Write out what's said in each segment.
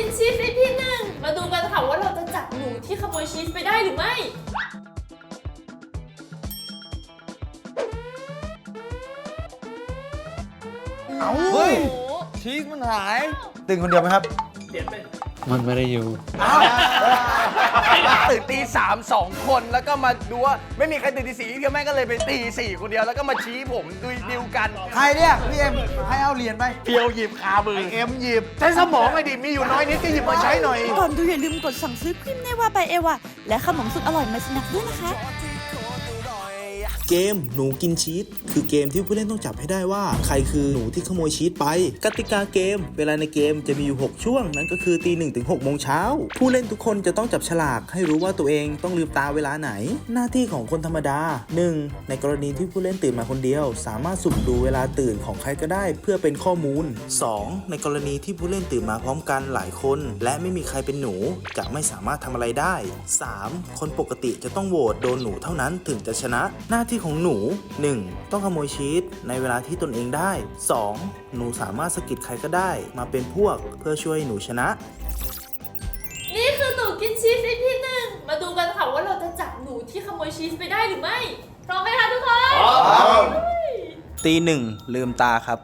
กินชีสในพี่หนึ่ง มาดูกันค่ะว่าเราจะจับหนูที่ขโมยชีสไปได้หรือไม่ เอ้าโอ้เฮ้ยโหชีสมันหายตื่นคนเดียวไหมครับ มันไม่ได้อยู่ ตื่นตีสามสองคนแล้วก็มาดูว่าไม่มีใครตื่นตีสี่พี่แม่ก็เลยไปตีสี่คนเดียวแล้วก็มาชี้ผมดูดิวกันใครเนี่ยพี่เอ็มให้เอาเหรียญไปเพียวหยิบคามือเอ็มหยิบใช้สมองไอ้ดิมีอยู่น้อยนิดก็หยิบมาใช้หน่อยก่อนดูอย่าลืมกดสั่งซื้อครีมเนว่าไปเอวาและขนมสุดอร่อยมาสนักด้วยนะคะ เกมหนูกินชีสคือเกมที่ผู้เล่นต้องจับให้ได้ว่า ใครคือหนูที่ขโมยชีสไป กติกาเกม เวลาในเกมจะมีอยู่ 6 ช่วง นั่นก็คือตีหนึ่งถึงหกโมงเช้า ผู้เล่นทุกคนจะต้องจับฉลาก ให้รู้ว่าตัวเองต้องลืมตาเวลาไหน หน้าที่ของคนธรรมดา 1. ในกรณีที่ผู้เล่นตื่นมาคนเดียว สามารถสุ่มดูเวลาตื่นของใครก็ได้ เพื่อเป็นข้อมูล 2. ในกรณีที่ผู้เล่นตื่นมาพร้อมกันหลายคน และไม่มีใครเป็นหนูจะไม่สามารถทำอะไรได้ 3. คนปกติจะต้องโหวตโดนหนูเท่านั้นถึงจะชนะหน้าที่ของหนู 1. ต้องขโมยชีสในเวลาที่ตนเองได้ 2. หนูสามารถสะกิดใครก็ได้ มาเป็นพวกเพื่อช่วยหนูชนะ นี่คือหนูกินชีสในพี่หนึ่ง มาดูกันค่ะว่าเราจะจับหนูที่ขโมยชีสไปได้หรือไม่ พร้อมไหมคะทุกคนตีหนึ่งลืมตาครับ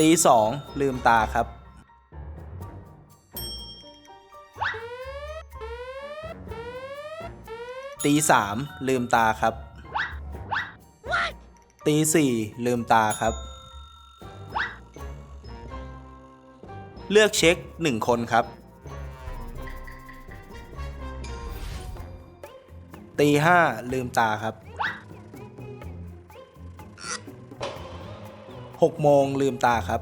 ตีสองลืมตาครับ ตีสามลืมตาครับ ตีสี่ลืมตาครับ เลือกเช็คหนึ่งคนครับ ตีห้าลืมตาครับหกโมงลืมตาครับ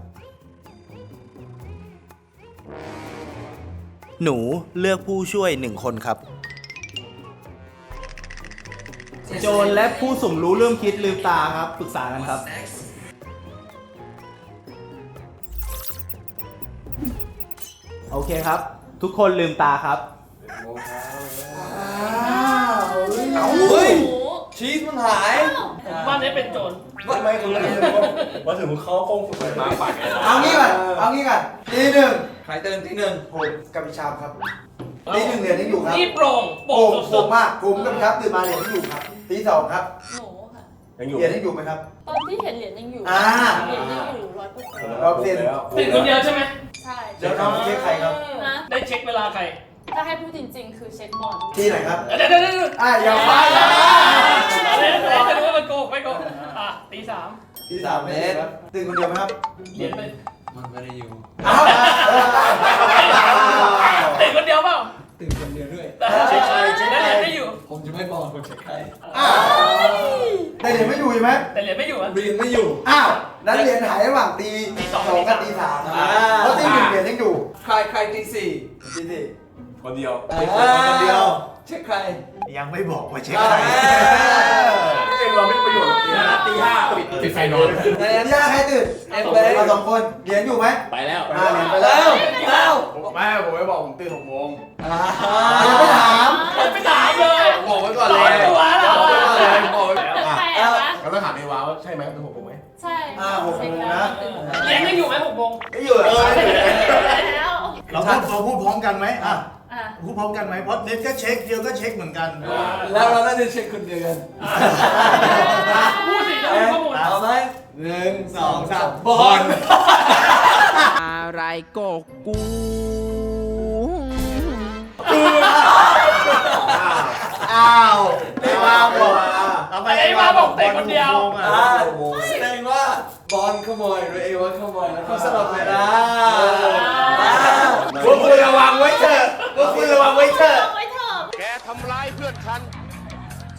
หนูเลือกผู้ช่วยหนึ่งคนครับ โจรและผู้สมรู้เริ่มคิดลืมตาครับปรึกษากันครับ โอเคครับ ทุกคนลืมตาครับเฮ้ยหนูชีสมันหายบ้านนี้เป็นโจรไม่คือว่าถึงเขาคงฝึกมาปัดเอางี้ก่อนเอางี้ก่อนตีหนึ่งใครตื่นที่หนึ่งผมกับพี่ชามครับตีหนึ่งเหรียญยังอยู่ครับนี่โปร่งโปร่โป่งงสุโป่ดงมากผมกับพี่ครับตื่นมาเหรียญยังอยู่ครับ ตีสองครับหนูค่ะ ยังอยู่เหรียญยังอยู่ไหมครับ ตอนที่เห็นเหรียญยังอยู่อ่า เหรียญยังอยู่ร้อยเปอร์เซ็นต์เราเซ็นๆตื่นคนเดียวใช่ไหมใช่เดี๋ยวน้องเช็คใครครับนะได้เช็คเวลาใครถ้าให้พูดจริง ๆ คือเช็คบอลตีไหนครับ เดี๋ยวเดี๋ยวเดี๋ยวเดี๋ยวอะอย่าฟ้าอย่าเดี๋ยวเดี๋ยวจะรู้ว่ามันโกหกไม่โกหกอะตีสามตีสามเมตรครับตื่นคนเดียวไหมครับเหรียญไปมันไม่ได้อยู่เอ้าตื่นคนเดียวเปล่า ตื่นคนเดียวด้วย เช็คใครเช็คแล้วเหรียญไม่อยู่ ผมจะไม่บอกคนเช็คใครอ้าวแต่เหรียญไม่อยู่ใช่ไหมแต่เหรียญไม่อยู่อะ เรียนไม่อยู่ อ้าวนั้นเหรียญหายระหว่างตีตีสองสองกับตีสามเพราะตีหนึ่งเหรียญยังอยู่ ใครใครตีสี่ตีสี่ คนเดียวคนเดียวเช็คใคร ยังไม่บอกว่าเช็คอ่าใครเองเราไม่ประโยชน์ตีห้าตีห้าปิดปิดไฟนอนเหรียญยากใครตื่นเอ็มเบย์เราสองคนเหรียญอยู่ไหมไปแล้วอ่าเหรียญไปแล้แล้ววแล้วแม่ผมไม่บอกผมตื่นหกโมงอ่ายังไม่ถามไม่ถามเลยบอกไว้ก่อนเลยตัวแล้วบอกไว้ก่อนเลยบอกไว้แปลกๆนะแล้วต้องถามเอวาว่าใช่ไหมตื่นหกโมงไหมใช่อ่าหกโมงนะเหรียญยังอยู่ไหมหกโมงไม่อยู่เหรอแล้วเราพูดเราพูดพร้อมกันไหมอะ อะพูดพร้อมกันไหมเพราะเน็ตก็เช็คเดียวก็เช็คเหมือนกัน แล้วเราน่าจะเช็คคนเดียวกันพูดสิจะรู้ข้อมูลเอาไหมหนึ่งสองสามบอลอะไรก็กูอ้าวไม่มาบอกเอาไปไอ้มาบอกเตะคนเดียวอ่าแสดงว่าบอลขโมยหรือเอวาขโมยแล้วก็สลับเวลาพวกคุณระวังไว้เถอะพ วกคุณระวังไว้เถอะไว้เถอะแกทำร้ายเพื่อนฉัน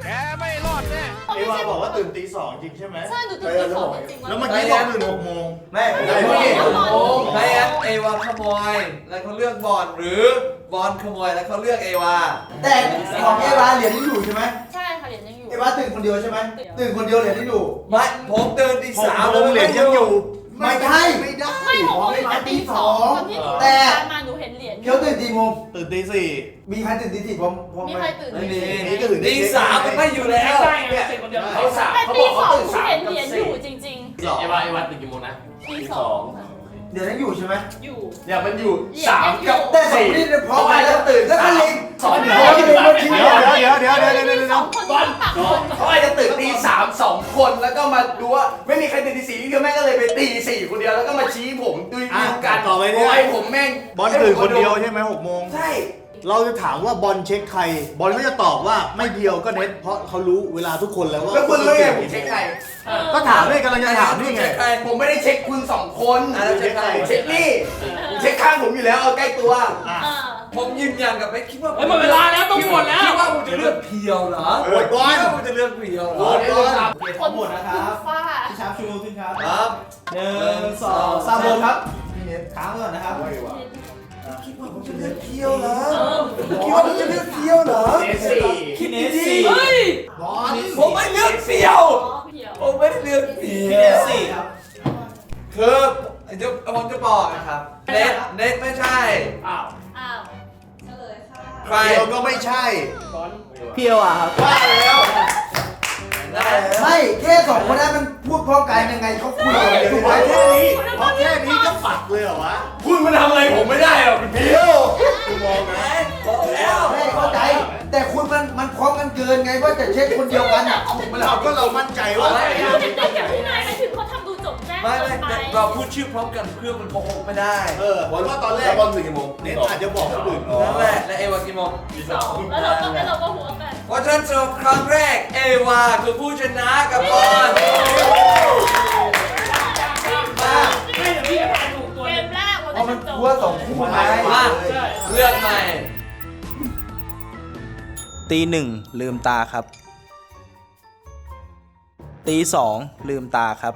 แกไม่รอดแน่ เอวาบอกว่าตื่นตีสองจริงใช่ไหมใช่หนูตื่นตีสองจริงๆแล้วเมื่อกี้บอกตื่นหกโมงแม่ไอ้พวกนี้โอ้ไอ้อันเอวาขโมย แล้วเขาเลือกบอลหรือบอลขโมยแล้วเขาเลือกเอวา แต่ของเอวาเหรียญยังอยู่ใช่ไหมใช่ค่ะเหรียญยังอยู่ เอวาตื่นคนเดียวใช่ไหมตื่นคนเดียวเหรียญยังอยู่ไม่ผมเดินตีหกสามโมงเหรียญยังอยู่ ไม่ได้ ไม่ได้ไม่หกโมงไม่เหรียญมาตีตีสสอองงตอนที่หนูแต่ตามมาหนู เห็นเหรียญอเคียวตื่นตีโมงตื่นตีสี่มีใครตื่นตีสี่พร้อมพร้อมมีไหมใครตื่นไม่มีนี่ตื่นตีสามมันไม่อยู่แล้วใช่ไงตื่นคนเดียวเขาสามแต่เขาตีบอกสเขาองตื่นหนูสามเห็นกับเหรียญอสี่ยู่จริงเอวาเอวาตื่นกี่โมงนะๆตีสองค่ะ เดี๋ยวนั้นอยู่ใช่ไหมอยู่ อย่ามันอยู่สามกับแต่สองนี่เนี่ยพร้อมไปแล้วตื่นแล้วก็ลิงสองท่เนคนที่เดียวเดี๋ยวเดี๋ยวเดี๋ยวเดี๋ยวเดี๋ยวเดี๋ยวเดี๋ยวบอลเขาอาจจะตื่นตีสามสองคนแล้วก็มาดูว่าไม่มีใครตื่นตีสี่เดียวแม่ก็เลยไปตีสี่คนเดียวแล้วก็มาชี้ผมดูดูกันต่อไปเนี่ยไอ้ผมแม่งบอลตื่นคนเดียวใช่ไหมหกโมงใช่ เราจะถามว่าบอลเช็คใคร บอลก็จะตอบว่าไม่เดียวก็เน็ตเพราะเขารู้เวลาทุกคนแล้วว่าแล้วคุณรู้ไงผมเช็คใครก็ถามด้วยกำลังจะถามนี่ไงใครผมไม่ได้เช็คคุณสองคนอะแล้วเช็คใครผมเช็คนี่ผมเช็คข้างผมอยู่แล้วเอาใกล้ตัวเออผมยืนยันกับไม่คิดว่าเฮ้ยหมดเวลาแล้วต้องหมดแล้ว คิดว่าผมจะเลือกเพียวเหรอโหวตก่อน คิดว่าผมจะเลือกเพียวเหรอคนหมดนะครับฟ้าพี่ชาร์ปชูมือขึ้นครับครับหนึ่งสองสามโมงครับพี่เน็ตค้างไว้ก่อนนะครับ คิดว่าผมจะเลือกเพียวเหรอเออคิดว่าผมจะเลือกเพียวเหรอเจสี่คิดดีเฮ้ยบอลๆผมไม่เลือกเพียวอ๋อเพียวผมไม่ได้เลือกเพีพี่ยเน็ตวสี่ครับคือเดี๋ยวผมจะบอกนะครับเน็ตเน็ตไม่ใช่อ้าวอ้าวใครเดียวก็ไม่ใช่บอลเพียวอะครับว่าแล้ว ได้แล้วไม่แค่สองคนนั้นมันพูดพร้อมกันยังไงเขาคุยกันถูกไหมแค่นี้เพราะแค่นี้ก็ปัดเลยเหรอวะคุณมันทำอะไรผมไม่ได้หรอกพี่เพียวกูมองนะบอกแล้วไม่เข้าใจ แต่คุณมันมันพร้อมกันเกินไงว่าจะเช็คคนเดียวกันอะเราก็เรามั่นใจว่าไม่ได้กับที่นายไปถึงเขาทำดูจบแจ้งไม่เกิไม่นไปแต่เราพูดชื่อพร้อมกันเพื่อมันโกหกไม่ได้เออผมว่าตอนแรกบอลตื่นกี่โมงเน็ตอาจจะบอกคนอื่นนั่นแหละและเอวากี่โมงสองแล้วเราก็แล้วเราก็หัวกัน เพราะฉะนั้นสำหรับครั้งแรกเอวาคือผู้ชนะกับบอลมาไม่แต่พี่ก็ทายถูกตัวเกหนึมงแรกมันเพราะมันจบกลัวสองคู่ไงมาใช่เลือกใหม่ ตีหนึ่งลืมตาครับ ตีสองลืมตาครับ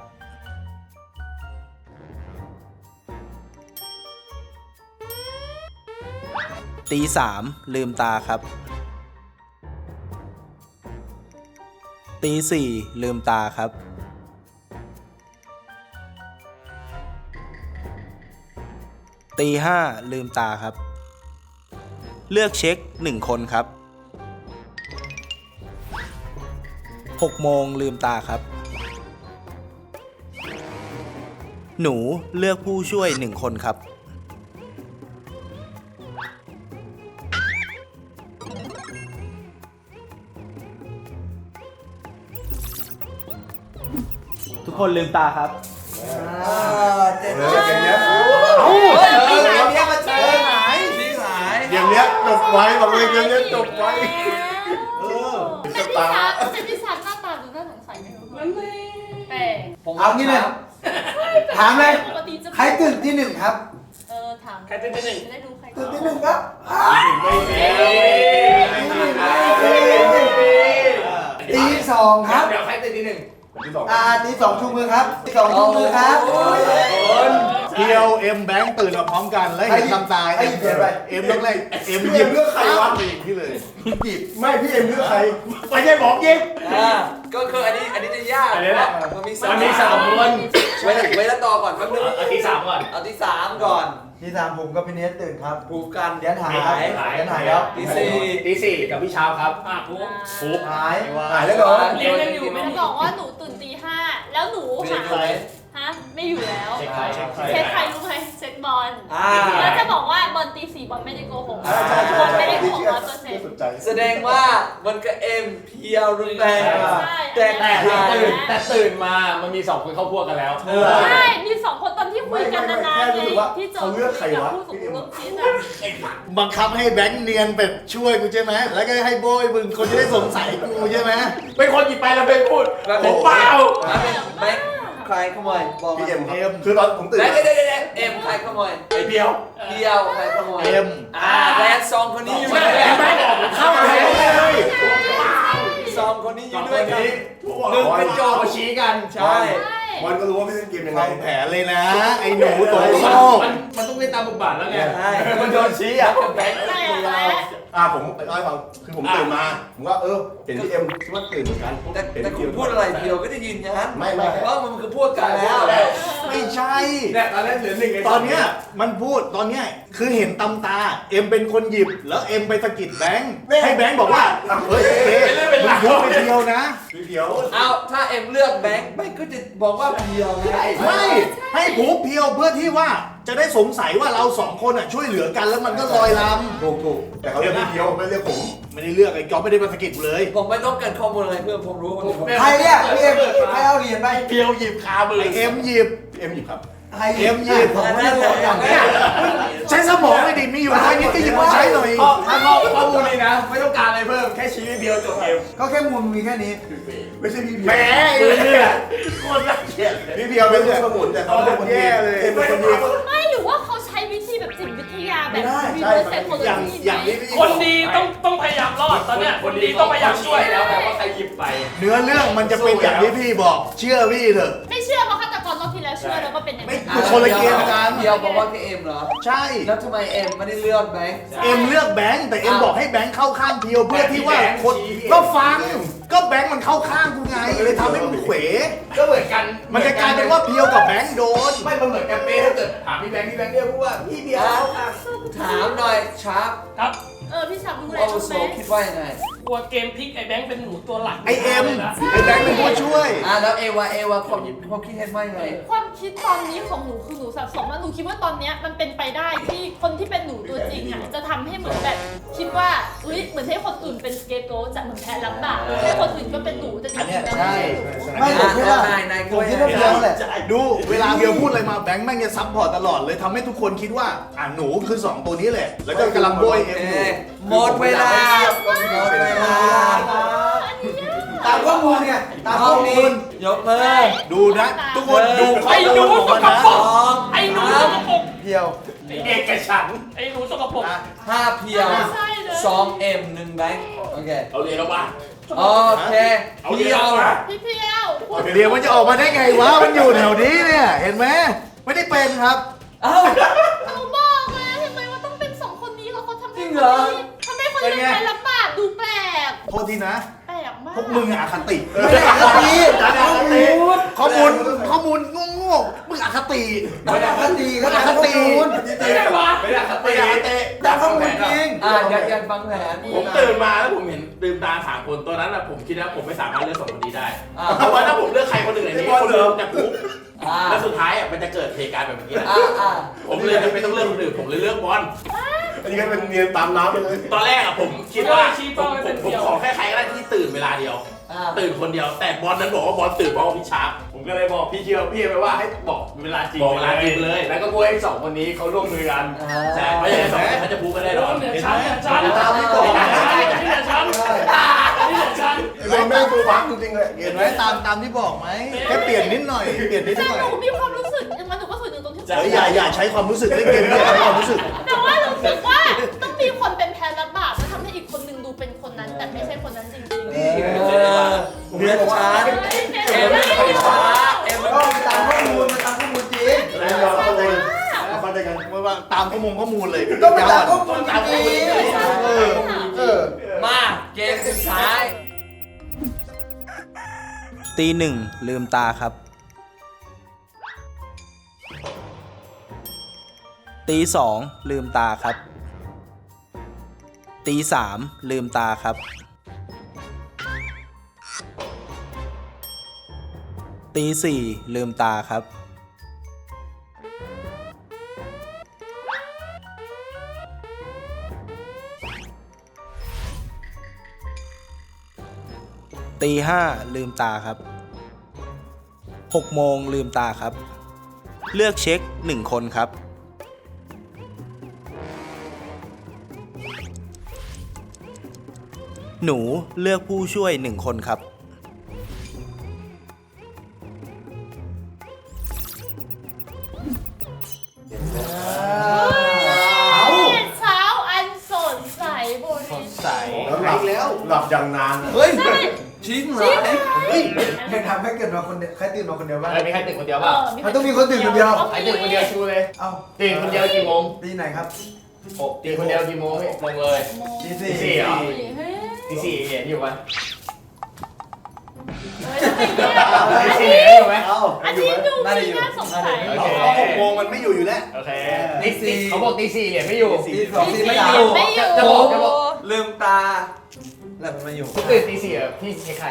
ตีสามลืมตาครับ ตีสี่ลืมตาครับ ตีห้าลืมตาครับ เลือกเช็คหนึ่งคนครับ6โมงลืมตาครับ หนูเลือกผู้ช่วยหนึ่งคนครับ คนลืมตาครับ เจ็ดเอออย่างเงี้ยเฮ้ยพี่หายพี่มาเจอหายพี่หายอย่างเงี้ยจบไว้บอกเลยอย่างเงี้ยจบไว้เออเซนติซาเซนติซาหน้าตาดูน่าสงสัยไหมคะแปลกผมเอางี้เลยถามเลยปกติจะใครตื่นที่หนึ่งครับเออถามใครเป็นที่หนึ่งจะได้ดูใครตื่นที่หนึ่งครับอ้าวตีสองครับเดี๋ยวใครตื่นที่หนึ่ง อ่าตีสองชูมือครับตีสองชูมือครับเพียวเอ็มแบงค์ตื่นมาพร้อมกันแล้วเห็นตำตายไอ้เอ็มเดี๋ยวไปเอ็มต้องไล่เอ็มหยิบเลือกใครวะพี่เลยหยิบไม่พี่เอ็มเลือกใครไม่ใช่บอกยิงอ่าก็คืออันนี้อันนี้จะยากอันนี้แหละมันมีมันมีสามคนไว้ละไว้ละต่อก่อนแป๊บนึงเอาตีสามก่อนเอาที่สามก่อน ที่สามผมกับพี่เนสตื่นครับผูกกันเดี๋ยวหายครับหายเดี๋ยวหายแล้วตีสี่ตีสี่กับพี่เช้าครับอะปุ๊บฟุ๊กหายหายแล้วเหรอ เรียนยังอยู่ไม่จะมีบอกว่าหนูตื่นตีห้าแล้วหนูไม่หาได้ ฮะไม่อยู่แล้วเช็คใครเช็คใคร เช็คใครรู้ไหมเช็คบอลอ่า แล้วจะบอกว่าบอลตีสี่บอลไม่ได้โกหกใช่ใช่ใช่บอลไม่ได้ที่โกหกเชื่อร้อยเปอร์เซ็นต์สนใจแสดงว่ามันก็เอ็มเพียวรุนแรง ใช่แต่อันแต่นี้ตื่นแต่ตื่นมามันมีสองคนเข้าพวกกันแล้ว เออ ใช่มีสองคนตอนที่คุยกันนานๆไงที่เจอเขาเลือกใครวะ ผู้สูงอายุคิดอะบังคับให้แบงค์เนียนเป็ดช่วยกูใช่ไหม แล้วก็ให้โบยมึงคนจะได้สงสัยกูใช่ไหม เป็นคนหยิบไปแล้วเป็นพูดผมเปล่าแล้วเป็นแบงค์ ใครขโมยบอกมาพี่เอ็มเอ็มคือตอนผมตื่นแล้วเดี๋ยวเดี๋ยวเดี๋ยวเอ็มใครขโมยไอเพียวเพียวใครขโมยเอ็มอ่าและสองคนนี้อยู่ด้วยเห็กันนไหมบอกผมเข้าเลยสองคนนี้อยู่ด้วยกันหนึ่งเป็นโจมาชี้กันใช่ใช่ บอลก็รู้ว่าพี่เล่นเกมยังไงวางแผนเลยนะ ไอ้หนูตัวโลกมันมันต้องเล่นตามบทบาทแล้วไง ใช่มันโดนชี้อะกับแบงค์ใช่เพียแล้วว อ่าผมไปเล่าให้ฟังคือผมตื่นมาผมก็เออเห็นพี่เอ็มคิดว่าตื่นเหมือนกันแต่เห็นแต่พี่คุณเอ็มพูดอะไรเพียวก็จะยืนยันไม่ไม่ ว่ามันคือพูดกันแล้วไม่ใช่ เนี่ยตอนแรกเหลือหนึ่งไงตอนเนี้ยมันพูดตอนเนี้ยคือเห็นตำตาเอ็มเป็นคนหยิบ แล้วเอ็มไปสะกิดแบงค์ให้แบงค์บอกว่าเฮ้ยเอ๊ะมึงพูดไปเดียวนะพี่เพียวเอาถ้าเอ็มเลือกแบงค์แบงค์ก็จะบอกว่าเพียวไงไม่ให้ผูเพียวเพื่อที่ว่า จะได้สงสัยว่าเราสองคนอะช่วยเหลือกันแล้วมันก็ลอยลถูกถูกแต่เขาเรียกพี่เพียวไม่เรียกผมำไม่ได้เลือกไอ้จอบไม่ได้มาสะกิดกูเลยผมไม่ต้องการข้อมูลอะไรเพื่อผมรู้คนอื่นใครเนี่ยพี่เอ็มใครเอาเหรียญไปเพียวหยิบคามือไอ้เอ็มหยิบเอ็มหยิบครับ ใครเอ็มหยิบผมไม่ได้บอกอย่างนี้ใช้สมองไม่ดีมีอยู่น้อยนิดก็หยิบมาใช้หน่อยข้อข้อข้อมูลนี้นะ ไม่ต้องการอะไรเพิ่ม แค่ชี้นิดเดียวจบเกมก็แค่มูลมีแค่นี้ ไม่ใช่พี่เพียวแหมไอ้เนี่ยโคตรน่าเกลียดพี่เพียวเป็นคนสมุนแต่เขาเป็นคนหยิบเอ็มเป็นคนหยิบไม่หรือว่าเขาใช้วิธีแบบจิตวิทยาแบบไม่ได้รีใช่เวิร์สไซโคโลอย่างจีอย่างไหมนี้พี่คนดีต้องต้องพยายามรอดตอนเนี้ยคนดีต้องพยายามช่วยแล้วแต่ว่าใครหยิบไป เนื้อเรื่องมันจะเป็นอย่างที่พี่บอก เชื่อพี่เถอะ ไม่เชื่อเพราะฆาตก รรอบที่แล้วเชื่อแล้วก็เป็นอย่างไม่ นั้นคือคนละเกมกันเพียวบอกว่าแค่เอ็มเหรอ ใช่ แล้วทำไมเอ็มไม่ได้เลือกแบงค์เอ็มเลือกแบงค์แต่เอ็มบอกให้แบงค์เข้าข้างเพียวเพื่อที่ว่าแบงค์คนชี้ก็ฟังก็แบงค์มันเข้าข้างกูไงเลยทำให้มึงเขวก็เหมือนกันมันจะกลายเป็นว่าเพียวกับแบงค์โดน ไม่มันเหมือนกันเป๊ะถ้าเกิดถามพี่แบงค์พี่แบงค์เนี่ยพูดว่าพี่เบียร์เข้าข้างถามหน่อยชาร์ปครับ เออพี่ชาบูอะไรว่ารู้โซไหมคิดว่ายังไง กลัวเกมพลิกไอ้แบงค์เป็นหนูตัวหลักไอเอ็มลยนะไอแบงค์เป็นผู้ช่วย อะแล้วเอวาเอวาความความคิดเห็นว่ายังไง ความคิดตอนนี้ของหนูคือหนูสับสนว่าหนูคิดว่าตอนเนี้ยมันเป็นไปได้ที่คนที่เป็น ว่าอุ้ยเหมือนให้คนอื่นเป็นสเกโกจะเหมือนแพ้รับบาปให้คนอื่นก็เป็นหนูแต่จริงๆแล้วไม่ใช่หนูไม่ผมคิดว่าอะนายนายผมคิดว่าเพียวแหละดูเวลาเพียวพูดอะไรมาแบงค์แม่งจะซับพอร์ตตลอดเลยทำให้ทุกคนคิดว่าอะหนูคือสองตัวนี้แหละ แล้วก็กำลังโบยเอ็มอยู่หมดเวลาหมดเวลาตามข้อมูลเนี่ยตามห้ข้อองมูนี้ลยกมือดูนะ ทุกคนดูข้อไอ้หมูนูลของสมันกนะปรกสองไอ้หนูสกปรกเพียว เอกฉันท์ไอ้หนูสกปรกห้าเพียวใช่เลยสองเอ็มหนึ่งแบงค์โอเค เอาเรียนแล้วป่ะโอเคเอาเพีเรียนยวแล้วป่ะพี่เพียวพูดเดี๋ยวมันจะออกมาได้ไงวะ มันอยู่แถวนี้เนี่ย เห็นไหม ไม่ได้เป็นครับ เอ้าหนูบอกแล้วเห็นไหมว่าต้องเป็นสองคนนี้แล้วเขาทำจริให้งเหรอทำให้คนอื่นแพ้รับบาปดูแปลกโทษทีนะแป ลกมาก พวกมึงอะอคติไม่ได้อคติจากข้อมูลข้อมูลข้อมูลโง่ๆมึงอคติไม่ได้อคติก็จากข้อมูลไม่ได้วะไม่ได้ครับไม่ได้เตะจากข้อมูลจริงอะยันยันฟังแผนผมตื่นมาแล้วผมเห็นตื่นตาสามคนตัวนั้นอะผมคิดว่าผมไม่สามารถเลือกสองคนนี้ได้อะเพราะว่าถ้าผมเลือกใครคนหนึ่งในนี้คนหนึ่งจะปุ๊บอะแล้วสุดท้ายอะมันจะเกิดเหตุการณ์แบบนี้แหละอะอะผมเลยจะไม่ต้องเลือกคนอื่นผมเลยเลือกบอล อันนี้ก็เป็นเรียนตามน้ำไปเลยตอนแรกอะผมคิดว่าผมผมผมขอแค่ใครก็ได้ที่ตื่นเวลาเดียว อะตื่นคนเดียว แต่บอลนั้นบอกว่าบอลตื่นเพราะว่าพี่ชาร์ป ผมก็เลยบอกพี่เชียวพี่ไปว่าให้บอกเวลาจริงบอกเวลาจริงเลย แล้วก็พูดให้สองคนนี้เขาร่วมมือกัน ใช่เพราะอย่างนั้นสองคนเขาจะพูดกันได้หรอเหนือชั้นเหนือชั้นตามที่บอกนี่เหนือชั้นนี่เหนือชั้นนี่เหนือชั้นไม่ไม่ตัวพักจริงๆเลยเห็นไหมตามตามที่บอกไหมแค่เปลี่ยนนิดหน่อยเปลี่ยนนิดแต่หน่อยหนูมีความรู้สึกอย่างนั้นหนูก็ฝืนอยู่งตรงที่เฮ้ยอย่าอย่าใช้ความรู้สึกเล่นเกมเนี่ยใช้ความรู้สึก แต่ว่ารู้สึกว่า นเป็นแพ้รับบาปแล้วทำให้อีกคนนึงดูเป็นคนนั้น แต่ไม่ใช่คนนั้นจริงๆเออเดือนช้าเอ็มไม่ไปช้าเอ็มก็ตามข้อมูลมันตามข้อมูลจริงแล้วเราเข้าใจเราเข้าใจกันไม่ว่าตามข้อมูลข้อมูลเลยก็มันตามข้อมูลตามจข้อมูลริงเออเออมาเกมสุดท้าย ตีหนึ่งลืมตาครับ ตีสองลืมตาครับ ตีสามลืมตาครับ ตีสี่ลืมตาครับ ตีห้าลืมตาครับหกโมงลืมตาครับ เลือกเช็คหนึ่งคนครับ หนูเลือกผู้ช่วยหนึ่งคนครับเช้าอันสดใสบนสดใสแล้วหลับแล้วหลับอย่างนาน เฮ้ยชิ้นเหรอใครทำให้เกิดมาคนเดียวใครตื่นมาคนเดียวบ้างมีใครตื่นคนเดียวเอป่ะอมันต้องมีคนตื่นคนเดียวใครตื่นคนเดียวชูเลยเอ้าตื่นคนเดียวกี่โมงตีไหนครับตีคนเดียวกี่โมงพี่ลงเลยโมงตีสี่เหรอ เฮ้ยตีสี่เห็นอยู่ปะเฮ้ยทำไมเนี่ยตีสี่เห็นอยู่ไหม เอ้าอาทิตย์ดูมีน่าสงสัยโอเอาเค เอาหกโมงมันไม่อยู่อยู่แล้ว โอเคตีสี่เขาบอกตีสี่เหรียญไม่อยู่ ตีสองตีไม่ไม่ออยู่ยู่ ไม่อยู่จะบอกจะบอก ลืมตา แล้วมันมาอยู่พี่ตื่นตีสี่เหรอพี่เช็คใคร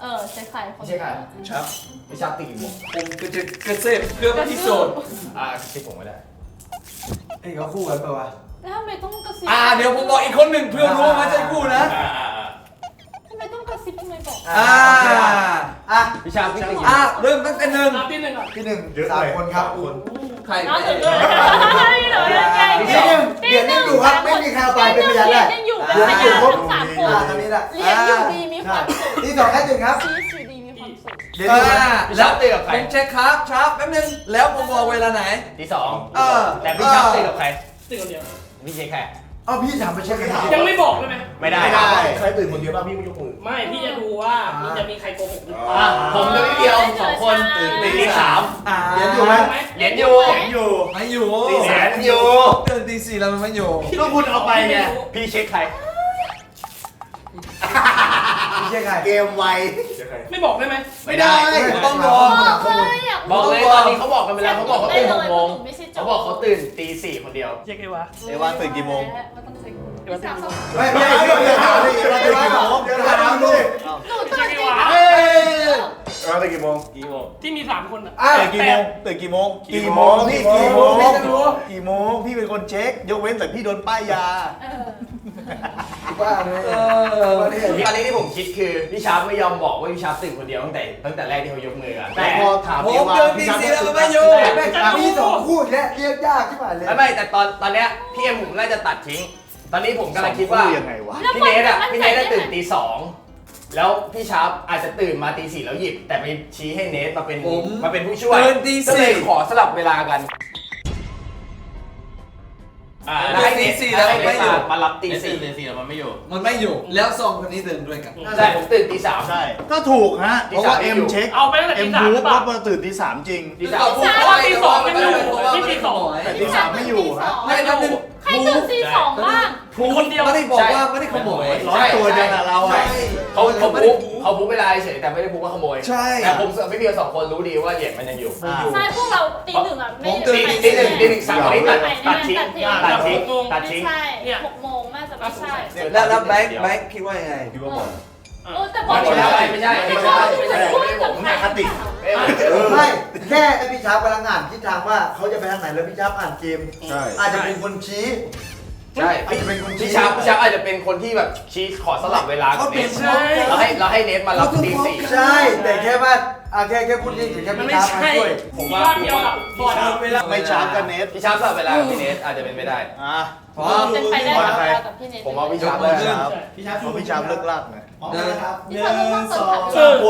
เออใช่ใครคนไม่ใช่ใครครับพี่ชาร์ปตีกี่โมงผมก็จะกระเซบเพื่อพิสูจน์อ่าเช็คผมไม่ได้ไอ้เขาคู่กันเปล่าวะแล้วทำไมต้องกระซิบอ่า เดี๋ยวผมบอกอีกคนหนึ่งเพื่อรู้ว่ามันใช่คู่นะ อ่า ทำไมบอก อ่าอะพี่ชาร์ปพี่ตีกี่โมอ่างเริ่มตั้งแต่หนึ่งนับที่หนึ่งอะที่หนึ่งสามคนครับใครน้องถึงเลยเหรอยังไงที่หนึ่งเหรียญยังอยู่ครับไม่มีใครเอาไปเป็นพยานได้ยังอยู่เป็นพยานทั้งสามคนอ่าตอนนี้แหละเรียนอยู่ดีมีความสุขที่สองแค่หนึ่งครับชีวิตอยู่ดีมีความสุขเหรียญอ่อยู่ครับาพี่ชาร์ปตีกับใครผมเช็คครับชาร์ปแป๊บนึงแล้วผมบอกเวลาไหนตีสองเออ แต่พี่ชาร์ปตีกับใครตื่นคนเดียว พี่เช็คใครเอาพี่ถามไปเช็คกันยังไม่บอกเลยไหมไม่ได้ไม่ได้ ใครตื่นคนเดียวบ้างพี่ไม่ยกมือ ไม่พี่จะดูว่ามันจะมีใครโกหกหรือเปล่าอะผมกับพี่เดียวสองคนตื่นตีสามอ่าเหรียญอยู่ไหมเหรียญอยู่อยู่ไม่อยู่ตีเหรียญอยู่ตื่นตีสี่แล้วมันไม่อยู่ก็คุณเอาไปไงพี่เช็คใครพี่เช็คใครเกมไว ไม่บอกได้ไหมไม่ได้ต้องรอเฮ้ยอยากบอกเลยตอนนี้เขาบอกกันไปแล้วเขาบอกเขาตื่นหกโมงไม่ใช่โจเขาบอกเขาตื่นตีสี่คนเดียวเช็คไอ้วะ เอว่าตื่นกี่โมงก็ต้องเช็ค ไม่ไม่ไม่อย่าถามดิเราจะถามอย่นติงแฮมเตื่กี่โมงกี่โมงที่มีสามคนอะอะต่กี่โมงตื่กี่โมงกี่โมงพี่กี่โมงกี่โมงพี่เป็นคนเช็ค ยกเว้นแต่พี่โดนป้ายยาบ้าเลยตอนนี้ที่ผมคิดคือพี่ชาร์ไม่ยอมบอกว่าพี่ชาร์ตื่นคนเดียวตั้งแต่ตั้งแต่แรกที่เขายกมืออะแต่พอถามพี่ว่าตีสี่แล้วไม่อยู่แม่งมีสองคู่และเรียกยากที่ผ่าเลยไม่แต่ตอนตอนเนี้ยพี่เอ็มผมน่าจะตัดทิ้ง ตอนนี้ผมกำลังคิดว่ายังไงวะ พี่เนทอะพี่เนทได้ตื่นตีสองแล้วพี่ชาร์ปอาจจะตื่นมาตีสี่แล้วหยิบ แต่ไปชี้ให้เนทมาเป็นผมมาเป็นผู้ช่วยตื่นตีก็เลยสี่ขอสลับเวลากันอ่าตื่นตีสี่แล้วให้ไม่เนอยู่ทมารับตีตีสี่สี่ตีสี่แล้วมันไม่อยู่ มันไม่อยู่ แล้วสองคนนี้เดินด้วยกัน ใช่ผมตื่นตีสาม ใช่ ก็ถูกฮะ เพราะว่าเอ็มเช็คเอาไปตั้งแต่เอ็ตีมสามรู้หรือเปล่า ว่าตื่นที่สามจริง ตีสาม เพราะว่าตีสองมันอยู่ ที่ตีสอง แต่ที่สามไม่อยู่ฮะ ไม่แป๊บนึงใค รตื่นตีสองบ้างถูคนเดียว ไม่ได้บอกว่าไม่ได้ขโมยร้อยตัวจังอะเราอะเขาเขาปุ๊บเขาปุ๊บเวลาเฉยแต่ไม่ได้ปุ๊บว่าขโมยใช่ แต่ผมกับพี่เบียร์สองคนรู้ดีว่าเหรียญมันยังอยู่ใช่พวกเราตีหนึ่งอะไม่ตีตีหนึ่งตีหนึ่งสามคนนี้ตัดตัดทิ้งตัตัดดทิ้ทิ้งงตัดทิ้งไม่ใช่หกโมงน่าจะไม่ใช่ แล้วแล้วแบงค์แบงค์คิดว่ายังไง คิดว่าบอก เออแต่บอไม่ลใช่ไม่ใช่ไม่ใช่ไม่ใช่ไม่ใช่ผมแม่คติไม่แค่ไอพี่ช้างกำลังอ่านทิศทางว่าเขาจะไปทางไหนแล้วพี่ช้างอ่านเกมใช่อาจจะเป็นคนชี้ ใช่อาจจะเป็นคนชี้ พี่ชาร์ปพี่ชาร์ปอาจจะเป็นคนที่แบบชี้ขอสลับเวลากับเนทเราให้เราให้เนทมารับตีสี่ใช่ แต่แค่ว่าอะแค่แค่พูดจริงๆแค่มันพี่ไม่ชาร์ปมาใช่ช่วย ผมว่าเดียวกับบอลไม่ชาร์จกันเนสพี่ชาร์ปสลับเวลากับพี่เนทอาจจะเป็นไปได้ อะเพราะเป็นไปได้กับเรากับพี่เนทผมว่าพี่ชาร์ปยกมือขึ้นพี่ชาร์จพี่ชาร์จเลิกลากไงเดินครับพี่ชาร์ปเรื่องต้นถามเออเ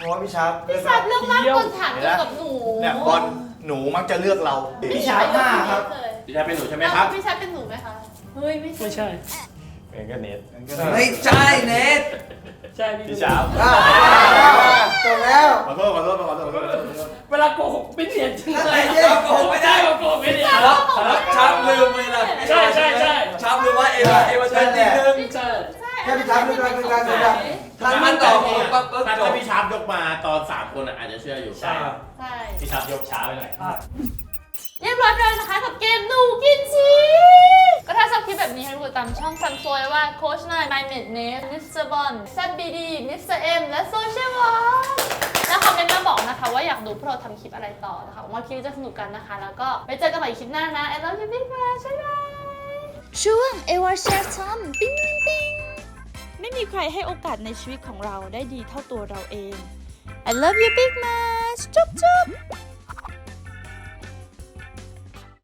พราะว่าพี่ชาร์ปพี่ชาร์ปเรื่องมากต้นถามเกี่ยวกับหนูเนี่ยบอลหนูมักจะเลือกเราพี่ชาร์ปห้าครับ พี่ชายเป็นหนูใช่ไหมครับ พี่ชาร์ปเป็นหนูไหมคะ เฮ้ยไม่ไม่ใช่ใช่เป็นก็เนทไม่ใช่เนทใช่พี่ชาร์ปอ่าจบแล้วขอโทษขอโทษขอโทษขอโทษเวลาโกหกไม่เนียนจังเลยโกหกไม่ได้โกหกไม่เนียนแล้วแล้วชาร์ปลืมไปละใช่ใช่ใช่ชาร์ปลืมว่าเอวาเอวาเดินทีนึงใช่แค่พี่ชาร์ปเลือกเราเลือกเราเลือกเราถ้ามันต่อผมปั๊บปั๊บถ้าจบพี่ชาร์ปยกมาตอนสามคนอะอาจจะเชื่ออยู่ใช่ใช่พี่ชาร์ปยกช้าไปหน่อย เรียบร้อยไปแล้วนะคะกับเกมหนูกินชีสก็ถ้าชอบคลิปแบบนี้ให้กดตามช่องซัมซวยว่าโคชนายไมเมดเนสมิสเตอร์บอลแซดบีดีมิสเตอร์เอ็มและโซเชียลวอลแล้วคอมเมนต์มาบอกนะคะ ว่าอยากดูพวกเราทำคลิปอะไรต่อนะคะหวังว่าคลิปจะสนุกกันนะคะ แล้วก็ไปเจอกันใหม่คลิปหน้านะ I love you big much บ๊ายบายช่วงเอวาเชฟทอมปิ้งปิ้งปิ้งไม่มีใครให้โอกาสในชีวิตของเราได้ดีเท่าตัวเราเอง I love you big much จุ๊บจุ๊บ